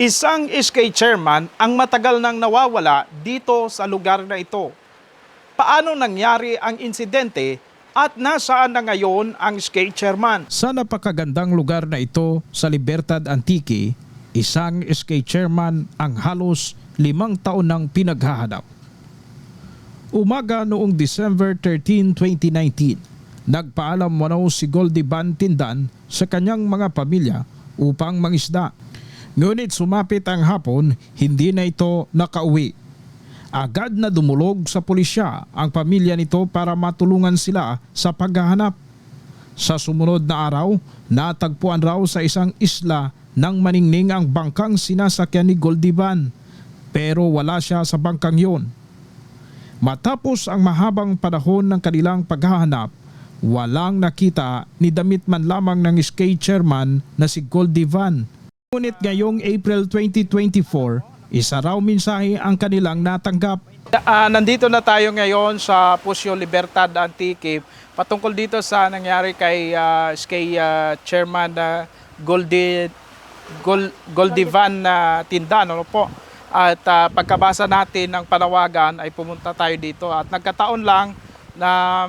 Isang SK chairman ang matagal nang nawawala dito sa lugar na ito. Paano nangyari ang insidente at nasaan na ngayon ang SK chairman? Sa napakagandang lugar na ito sa Libertad Antique, isang SK chairman ang halos limang taon nang pinaghahanap. Umaga noong December 13, 2019, nagpaalam manaw si Goldie Van Tindan sa kanyang mga pamilya upang mangisda. Ngunit sumapit ang hapon, hindi na ito nakauwi. Agad na dumulog sa pulisya ang pamilya nito para matulungan sila sa paghahanap. Sa sumunod na araw, natagpuan raw sa isang isla ng maningning ang bangkang sinasakyan ni Goldie Van. Pero wala siya sa bangkang yon. Matapos ang mahabang panahon ng kanilang paghahanap, walang nakita ni damit man lamang ng SK chairman na si Goldie Van. Ngunit ngayong April 2024, isa raw mensahe ang kanilang natanggap. nandito na tayo ngayon sa Pusyo Libertad Antique patungkol dito sa nangyari kay ah, SK ah, chairman na Goldie Gol, Goldie Van na tinda, ano po. At ah, pagkabasa natin ng panawagan ay pumunta tayo dito at nagkataon lang na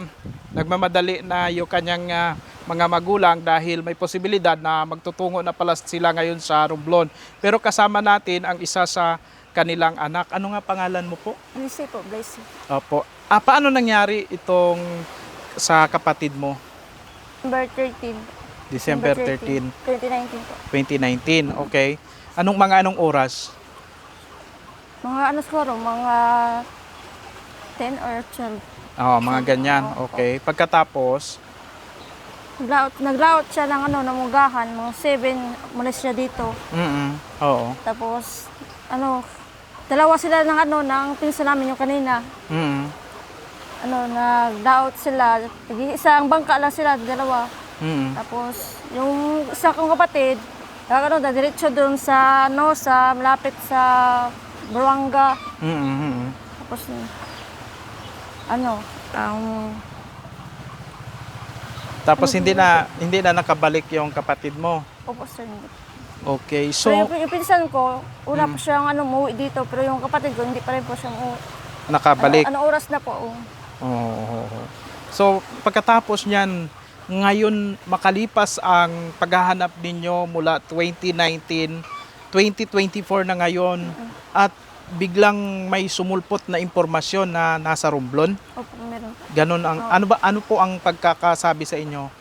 nagmamadali na yung kanyang ah, mga magulang dahil may posibilidad na magtutungo na pala sila ngayon sa Romblon. Pero kasama natin ang isa sa kanilang anak. Ano nga pangalan mo po? Blessing po, blessing. Opo. Ah, paano nangyari itong sa kapatid mo? Number 13. December Number 13, 2019 po. 2019. Okay. Anong mga anong oras? Mga ano siguro, mga 10 or 12. Oo, mga ganyan. Okay. Pagkatapos, Naglaot, naglaot siya ng ano, namugahan, mga 7, mulis siya dito. mm Oo. Tapos, ano, dalawa sila ng ano, ng pinsa namin yung kanina. mm Ano, naglaot sila. Isang bangka lang sila, dalawa. mm Tapos, yung isa kong kapatid, ano, diretso doon sa, ano, sa, malapit sa Buruanga. mm Tapos, ano, ang, Tapos hindi na hindi na nakabalik yung kapatid mo. opo, sir. Okay. So, So, yung, yung pinsan ko, una po siyang ano, umuwi dito, pero yung kapatid ko, hindi pa rin po siyang umuwi. nakabalik. Ano, ano oras na po? oh. Oo. So, pagkatapos niyan, ngayon makalipas ang paghahanap ninyo mula 2019, 2024 na ngayon at biglang may sumulpot na impormasyon na nasa Romblon. Opo, meron. Ganon ang ano ba ano po ang pagkakasabi sa inyo?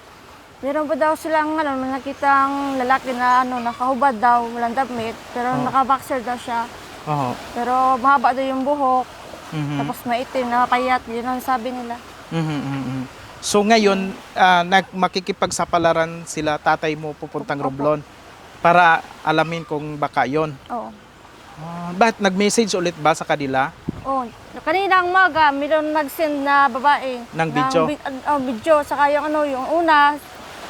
Meron po daw silang, ano, nakitang lalaki na, ano, nakahubad daw, walang damit, pero Oh. nakaboxer daw siya. Oo. Pero mahaba daw yung buhok, Mhm. tapos maitim, nakapayat, yun ang sabi nila. Mhm, mhm, mhm. So ngayon, ah, nag makikipagsapalaran sila tatay mo pupuntang Opo. Romblon para alamin kung baka 'yon. Oo. Ah, bakit nag-message ulit ba sa kanila? Oh, kanina ang maga, meron nag-send na babae. Ng video? bi- oh, video. Saka yung ano, yung una,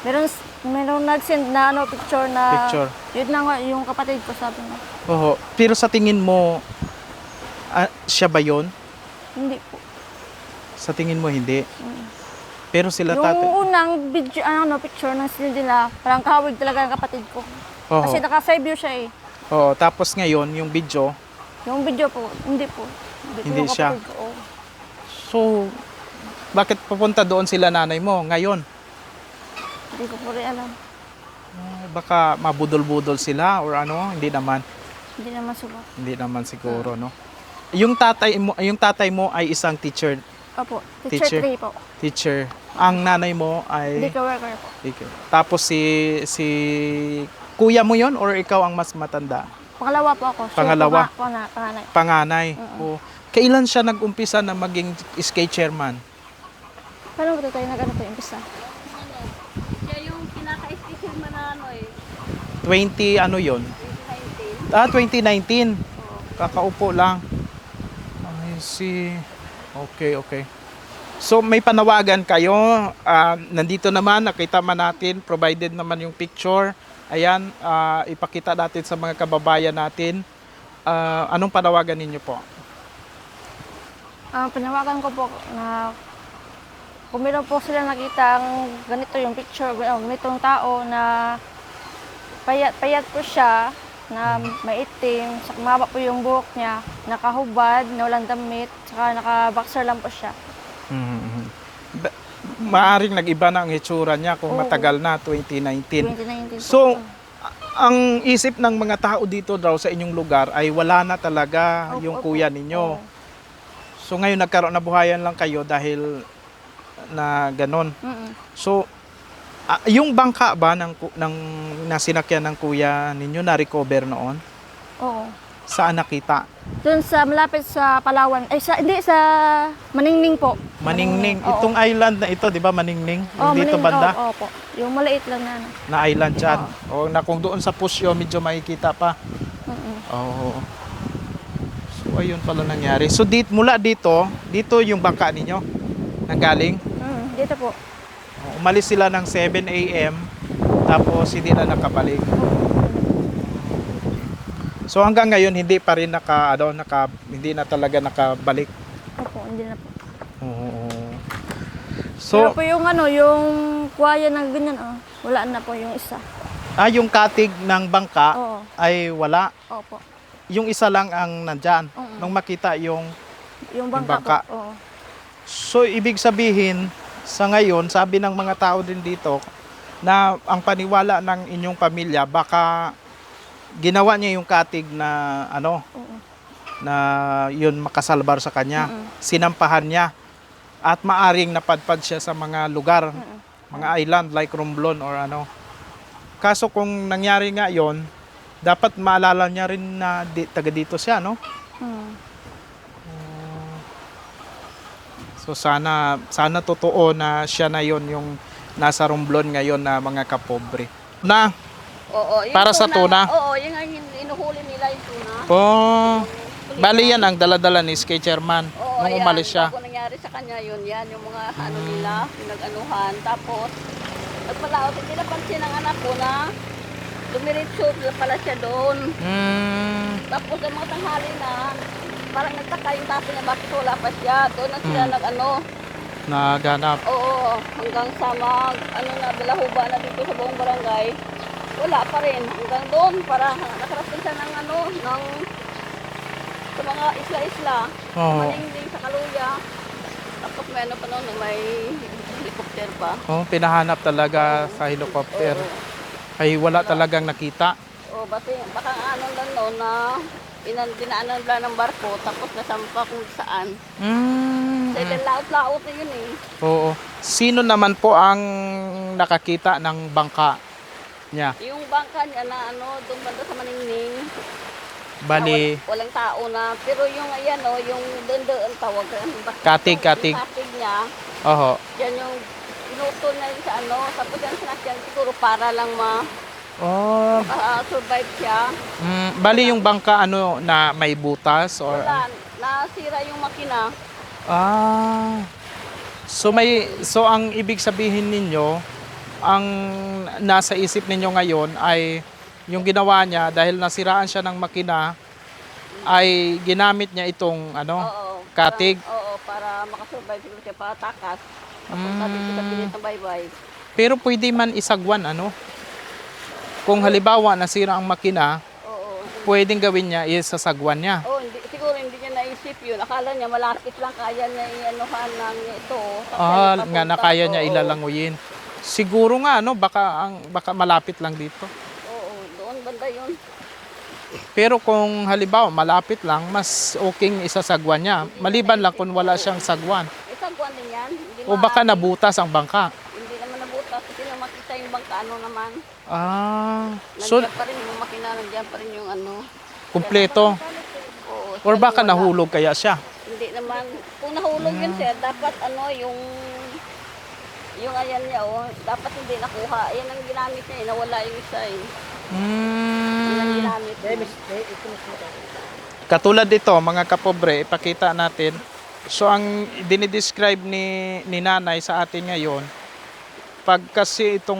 meron, meron nag-send na ano, picture na... Picture. Yun na nga, yung kapatid ko sabi niya. Oo. Pero sa tingin mo, ah, siya ba 'yon? Hindi po. Sa tingin mo hindi. Pero sila yung tatay. unang video, ano, picture ng send nila, parang kahawig talaga ng kapatid ko. Oo. Kasi naka-side view siya eh. Oo. Tapos ngayon, yung video, Yung video po, hindi po. Hindi, po Hindi yung siya. kapatid Ko, oh. so bakit pupunta doon sila nanay mo ngayon? Hindi ko po rin alam. Ah, Baka mabudol-budol sila or ano? Hindi naman. Hindi naman sulat. Hindi naman siguro, no? Yung tatay mo, yung tatay mo ay isang teacher, Opo, Teacher. teacher 3 po. teacher. Ang nanay mo Hindi ay ka worker po. Ikaw. Tapos si si kuya mo 'yon or ikaw ang mas matanda? Pangalawa po ako. Siya Pangalawa? po, nga- po, panganay. Panganay. O, kailan siya nag-umpisa na maging SK chairman? Paano ba tayo nag-ano po yung umpisa? Siya yung pinaka-special man na ano eh, 20 ano 'yon? 2019. Ah, 2019. Kakaupo lang. I see. Okay, okay. So may panawagan kayo. Ah, nandito naman, nakita man natin, provided naman yung picture. Ayan, ah, ipakita natin sa mga kababayan natin. Ah, anong panawagan ninyo po? Ang pinawagan ko po na kung meron po sila nakita ang ganito yung picture, uh, ganitong tao na payat, payat po siya, na maitim, maba po yung buhok niya, nakahubad, na walang damit, saka naka-boxer lang po siya. Mhm. Maaring nag-iba na ang itsura niya kung Oo. matagal na, 2019. 2019 po. So, ang isip ng mga tao dito daw sa inyong lugar ay wala na talaga Opo, yung opo. kuya ninyo. Oo. So ngayon nagkaroon na buhayan lang kayo dahil na ganon. Mm-mm. So ah, yung bangka ba ng ku- ng nasinakyan ng kuya ninyo na recover noon? Oo. Saan nakita? Doon sa malapit sa Palawan, ay sa, hindi sa Maningning po. Maningning. Oo. Itong island na ito, 'di ba Maningning? Yung Oh, dito Maningning, banda Oo, opo. Yung maliit lang na. ano. na island diyan. O na kung doon sa Pusyo medyo makikita pa. Mm-mm. Oo. So ayun pala nangyari. So dit mula dito, dito yung bangka ninyo nanggaling. Mm, dito po. Umalis sila ng 7 a.m. tapos hindi na nakabalik. So hanggang ngayon hindi pa rin naka ano, naka hindi na talaga nakabalik. Opo, hindi na po. Oo. Pero So po yung ano, yung kuwaya na ganyan, oh, wala na po yung isa. ah yung katig ng bangka Oo. ay wala. Opo. Yung isa lang ang nandyan. Oo. Nung makita yung Yung Yung bangka, bangka. po. Oo. So, ibig sabihin, sa ngayon, sabi ng mga tao din dito, na ang paniwala ng inyong pamilya, baka ginawa niya yung katig na, ano, Oo. na yun makasalbar sa kanya. Mm-mm. Sinampahan niya. At maaring napadpad siya sa mga lugar, Mm-mm. mga island like Romblon or ano. Kaso kung nangyari nga yon dapat maalala niya rin na di, taga dito siya, no? Mm. So sana sana totoo na siya na yon yung nasa Romblon ngayon na mga kapobre. Na Oo, yung Para sa tuna? Oo, yung hin- inuhuli nila yung tuna. oh bali yan ang daladala ni Skate Chairman Oo, nung ayan, umalis siya. Bago nangyari sa kanya yun, yan yung mga ano nila, pinag-anuhan. Tapos, nagpalaot, hindi napansin ng anak ko na dumiritso pala siya doon. Mm, Tapos ang mga tanghali na, parang nagtaka yung tapo niya, bakit wala pa siya. Doon na sila Mm. nag-ano, naganap. oo, hanggang sa mag, ano na, bilahuba na dito sa buong barangay. Wala pa rin, hanggang doon, para nakarating siya ng ano, ng sa mga isla-isla. Oo. Maningning sa Kaluya. Tapos may ano pa noon, may helicopter pa. Oh, pinahanap talaga sa helicopter. Ay wala talagang nakita. O, bati, baka ano lang noon na inan, dinaanan lang ng barko tapos nasampa kung saan. Mm, Dahil laot-laot na yun eh. oo. Sino naman po ang nakakita ng bangka niya? Yung bangka niya na ano, doon banda sa Maningning. Bali, wal- walang tao na. Pero yung ayan o, yung doon doon tawag. Katig, katig. Yung katig niya, oho. yan yung inuto na yun sa ano. Tapos yan sinakyan siguro para lang ma Oh, ah, survive siya. mm, bali yung bangka ano na may butas or Wala, nasira yung makina. Ah. So may so ang ibig sabihin ninyo ang nasa isip ninyo ngayon ay yung ginawa niya dahil nasiraan siya ng makina ay ginamit niya itong ano Oo. katig. Para, oo, para makasurvive siguro siya para takas. Papunta dito sa Mm. pilit ng baybay. Pero pwede man isagwan ano. Kung halimbawa nasira ang makina, Oo. pwedeng gawin niya isasagwan niya. Oh, hindi, siguro hindi niya naisip yun. Akala niya malapit lang kaya niya i-anuhan ng ito. Ah, nga na kaya niya Oo. ilalanguyin. Siguro nga ano, baka ang baka malapit lang dito. Oo, doon banda yun. Pero kung halimbawa malapit lang, mas okay isasagwan niya. Maliban lang kung wala siyang sagwan. Isagwan din yan. Hindi O baka nabutas ang bangka. Hindi naman nabutas. Kasi nang makita yung bangka, ano naman. Ah, so Nandiyan pa rin yung makina, nandiyan pa rin yung ano. kumpleto. Oo, Or baka wala. nahulog kaya siya. Hindi naman. Kung nahulog yun sir, dapat ano yung yung ayan niya oh, dapat hindi nakuha. Ayan ang ginamit niya, eh, nawala yung isa eh. Yan ang Hmm. ginamit niya. Katulad dito, mga kapobre, ipakita natin. So ang dinidescribe ni, ni nanay sa atin ngayon, pag kasi itong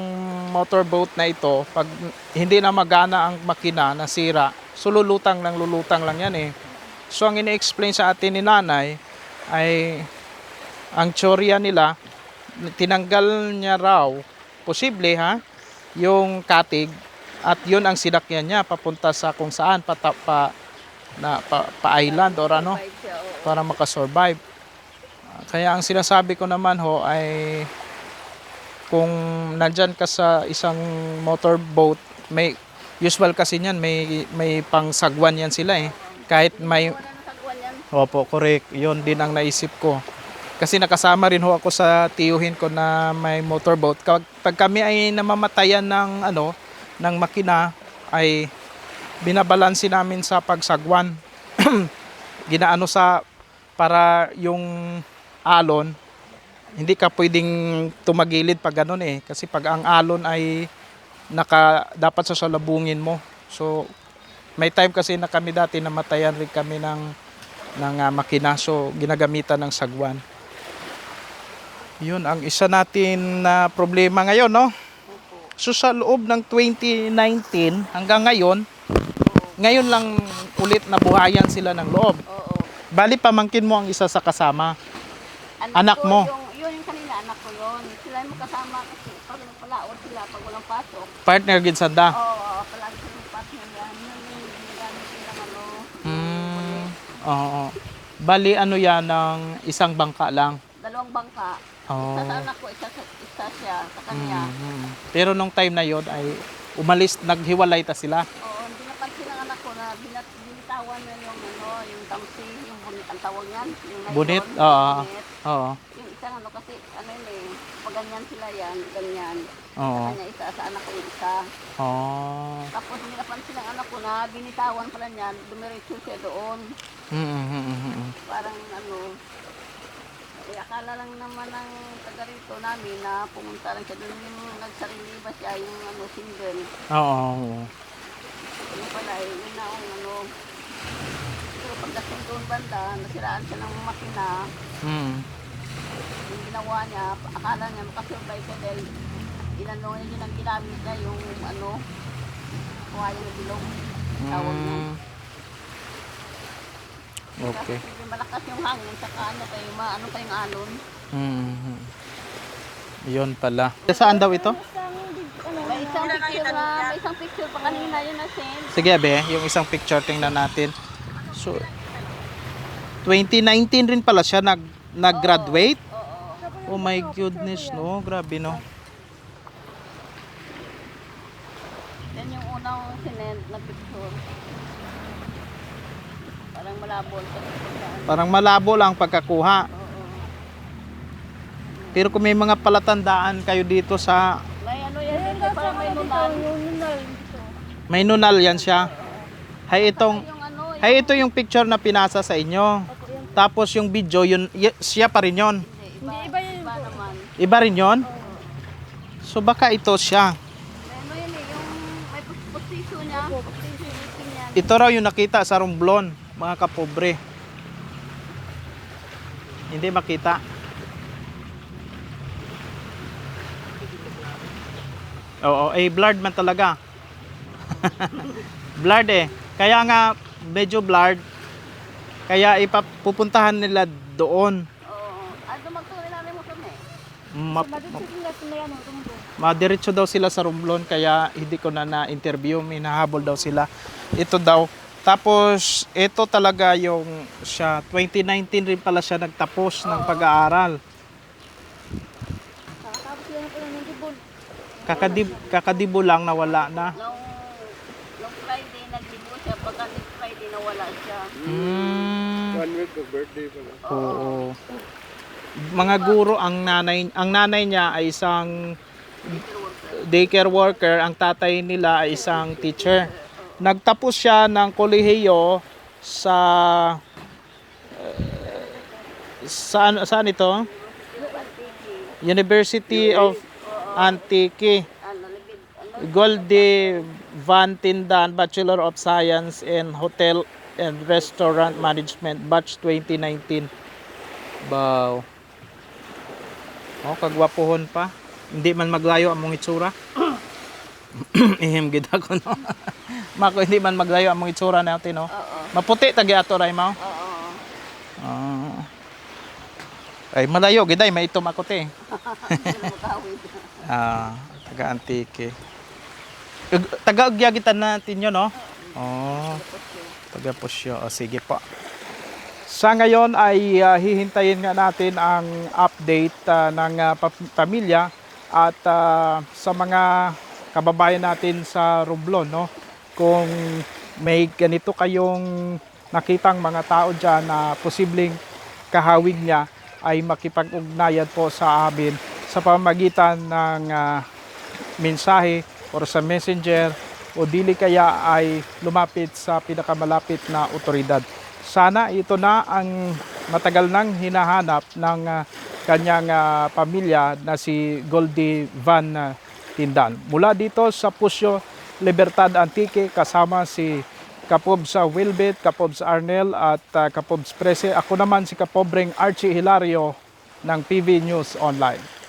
motorboat na ito, pag hindi na magana ang makina, nasira, so lulutang lang, lulutang lang yan eh. So ang ini-explain sa atin ni nanay ay ang tsorya nila, tinanggal niya raw, posible ha, yung katig At yun ang sinakyan niya papunta sa kung saan pa, pa na pa, pa island or ano para makasurvive. Kaya ang sinasabi ko naman ho ay kung nandyan ka sa isang motorboat, may usual kasi niyan, may may pangsagwan yan sila eh. Kahit may. Opo, correct. Yun din ang naisip ko. Kasi nakasama rin ho ako sa tiyuhin ko na may motorboat. Pag kami ay namamatayan ng ano, ng makina ay binabalansi namin sa pagsagwan. Ginaano sa para yung alon hindi ka pwedeng tumagilid pag ganun eh kasi pag ang alon ay naka dapat sa salubungin mo. So may time kasi na kami dati namatayan rin kami ng ng ah, makina so ginagamitan ng sagwan. Yun ang isa natin na problema ngayon, no? So sa loob ng 2019 hanggang ngayon, ngayon lang ulit nabuhayan sila ng loob. Oo. Bali pamangkin mo ang isa sa kasama. Anak ko, mo? Yung, yun yung kanina, anak ko yun. Sila yung makasama kasi pag nagpalaot sila pag walang pasok. Partner gid sanda. Oo, oo, palagi silang partner yan. Yun yung ginagamit nilang ano. Hmm. Oo. Bali ano yan ng isang bangka lang. Dalawang bangka. Oo. Isa sa anak ko, isa, sa, isa siya sa kanya. Mhm. Pero nung time na yon ay umalis, naghiwalay ta sila. Oo, hindi napansin ng anak ko na binat, binitawan na yung ano, yung tamsi, yung bunit ang tawag yan. Yung nylon, Bunit? Oo. bunit. Oo. Yung isang ano kasi, ano yun eh, pag ganyan sila yan, ganyan. Sa Oo. kanya isa, sa anak ko yung isa. Oo. Tapos hindi napansin ng anak ko na binitawan pala niyan, dumiretso siya doon. Mhm. Parang ano, eh, akala lang naman ng taga rito namin na pumunta lang siya doon yung nagsarili ba siya, yung ano, single. Oo. Ano pala eh, yun na ang ano. Pero pagdating doon banda, nasiraan siya ng makina. Mhm. Yung ginawa niya, akala niya makasurvive siya dahil inano niya yun ang ginamit niya yung ano, kuhaya na bilog. Tawag niya. Mm. Okay. Kasi malakas yung hangin, saka ano kayo, maano kayong alon. Mhm. Yun pala. Saan daw ito? May isang picture na, may isang picture pa kanina yun na send. Sige, be, yung isang picture tingnan natin. So 2019 rin pala siya nag nag-graduate. Oh my goodness, no. Grabe, no. Yan yung unang sinend na picture. Parang malabo. Parang malabo lang pagkakuha. Oo. Pero kung may mga palatandaan kayo dito sa May ano yan, dito parang may nunan. may nunal yan siya. Hay itong ano, hay ito yung picture na pinasa sa inyo. Tapos yung video yun y- siya pa rin yon. hindi, iba, iba naman. Iba rin yon. So baka ito siya. May ano yun eh, yung may niya. Itim niya. Ito raw yung nakita sa Romblon, mga kapobre. Hindi makita. Oo, eh blurred man talaga. blurred eh. Kaya nga medyo blurred. Kaya ipapupuntahan nila doon. Oo. Ah, dumagtunay namin mo kami. Ma- Madiretso daw sila sa Romblon kaya hindi ko na na-interview, minahabol daw sila. Ito daw. Tapos ito talaga yung siya 2019 rin pala siya nagtapos ng pag-aaral. Pala. Kakadib kakadibo lang nawala na. Nung, nung Friday, nagdibo siya. Pagka next Friday, nawala siya. Hmm. One week of birthday pa lang. Oo. Mga guro ang nanay ang nanay niya ay isang daycare worker, ang tatay nila ay isang teacher. Nagtapos siya ng kolehiyo sa saan saan ito? University of Antique. Goldie Van Tindan, Bachelor of Science in Hotel and Restaurant Management, batch 2019. Wow. Oh, kagwapuhon pa. Hindi man maglayo among itsura. Ihim gid ako no. Mako hindi man maglayo among itsura natin no. oo, Maputi tagi ato ray mo. oo. Ah. Ay malayo gid ay may itom ako te. Ah, taga Antique. Ug- Taga-ugyagitan natin yun, no? Oh, taga Pusyo. O, sige po. Sa ngayon ay ah, hihintayin nga natin ang update ah, ng pa- pamilya at ah, sa mga kababayan natin sa Romblon, no? Kung may ganito kayong nakitang mga tao dyan na posibleng kahawig niya ay makipag-ugnayan po sa amin sa pamagitan ng ah, mensahe or sa messenger o dili kaya ay lumapit sa pinakamalapit na otoridad. Sana ito na ang matagal nang hinahanap ng ah, kanyang ah, pamilya na si Goldie Van Tindan. Mula dito sa Pusyo Libertad Antique kasama si Kapobs Wilbit, Kapobs Arnel at uh, Kapobs Prese. Ako naman si Kapobreng Archie Hilario ng PV News Online.